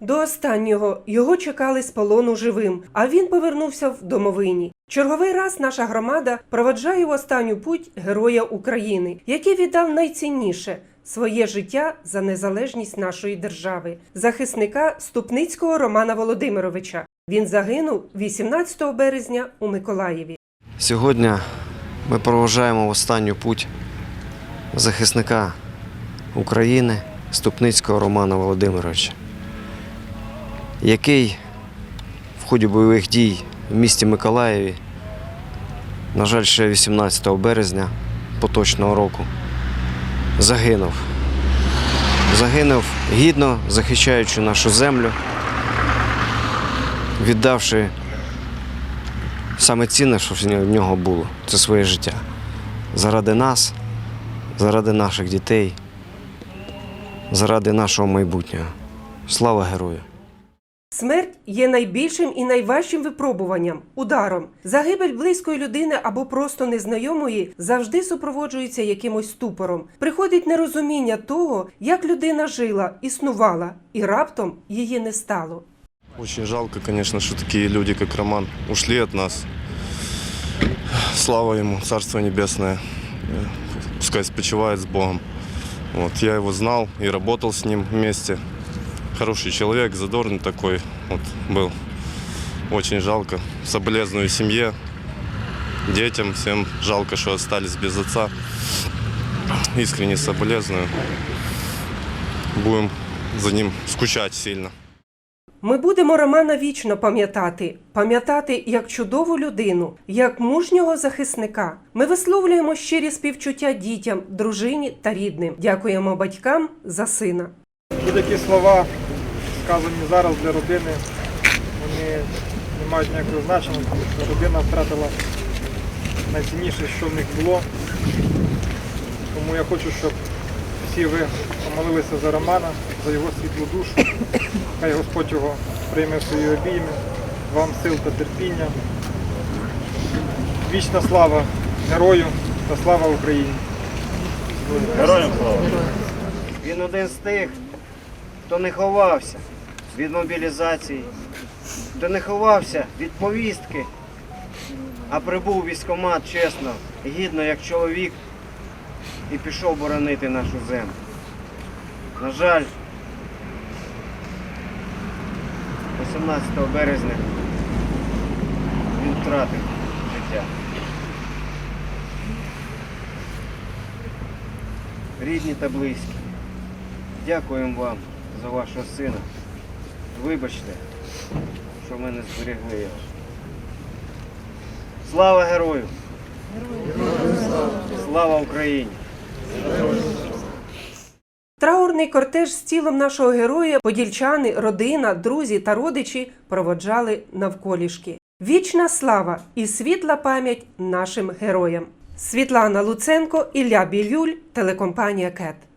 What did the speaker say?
До останнього його чекали з полону живим, а він повернувся в домовині. Черговий раз наша громада проведжає в останню путь героя України, який віддав найцінніше своє життя за незалежність нашої держави, захисника Ступницького Романа Володимировича. Він загинув 18 березня у Миколаєві. Сьогодні ми проважаємо в останню путь захисника України Ступницького Романа Володимировича, який в ході бойових дій в місті Миколаєві, на жаль, ще 18 березня поточного року загинув. Загинув гідно захищаючи нашу землю, віддавши саме цінне, що в нього було, це своє життя. Заради нас, заради наших дітей, заради нашого майбутнього. Слава герою! Смерть є найбільшим і найважчим випробуванням, ударом. Загибель близької людини або просто незнайомої завжди супроводжується якимось ступором. Приходить нерозуміння того, як людина жила, існувала, і раптом її не стало. Очень жалко, конечно, что такие люди, как Роман, ушли от нас. Слава ему, Царство Небесное. Э, Пускай спочивает с Богом. Вот, я его знал и работал с ним вместе. Хороший человек, задорный такой вот, был. Очень жалко. Соболезную семье, детям, всем жалко, что остались без отца. Искренне соболезную. Будем за ним скучать сильно. Ми будемо Романа вічно пам'ятати, пам'ятати як чудову людину, як мужнього захисника. Ми висловлюємо щирі співчуття дітям, дружині та рідним. Дякуємо батькам за сина. Будь-які слова, сказані зараз для родини, вони не мають ніякого значення, тому що родина втратила найцінніше, що в них було. Тому я хочу, щоб всі ви помолилися за Романа, за його світлу душу. Хай Господь його прийме в свої обійми, вам сил та терпіння. Вічна слава герою та слава Україні! Він один з тих, хто не ховався від мобілізації, хто не ховався від повістки, а прибув у військкомат чесно, гідно як чоловік і пішов боронити нашу землю. На жаль, 18 березня він втратив життя. Рідні та близькі. Дякуємо вам за вашого сина. Вибачте, що ми не зберегли його. Слава герою! Слава Україні! Траурний кортеж з тілом нашого героя подільчани, родина, друзі та родичі проводжали навколішки. Вічна слава і світла пам'ять нашим героям. Світлана Луценко, Ілля Білюль, телекомпанія КЕТ.